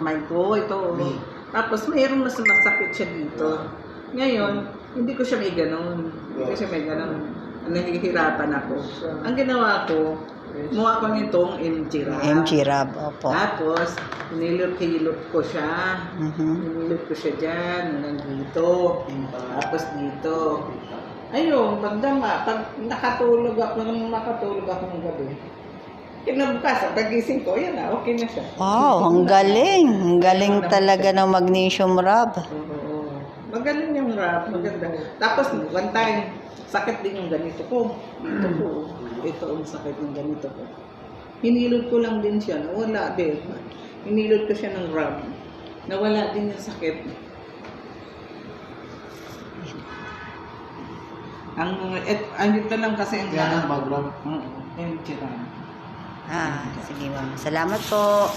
kamay ko, ito. oh. Tapos mayroon mas masakit siya dito. Ngayon, hindi ko siya may ganun. Hindi ko siya may ganun. Nahihirapan ako. Ang ginawa ko, muha ko nitong MG Rab. MG Rab, opo. Tapos, nilot-hilot ko siya. Mhm. Nilot ko siya dyan, hanggang dito. Tapos dito. Ayun, magdama. Pag nakatulog ako, nung makatulog ako ng gabi, kinabukasan, pagising ko, yan na, okay na siya. Wow, ang galing. Ang galing talaga ng magnesium rub. Oo. Magaling yung rap, maganda. Tapos, one time, sakit din yung ganito ko. Dito ko. Ito ang sakit ng ganito ko. Hinilot ko lang din siya, nawala din. Hinilot ko siya ng rub. Nawala din yung sakit. Ang et, andito lang kasi ang Yan ang background. Oo, yung tira. Ah, sige ma'am. Salamat po.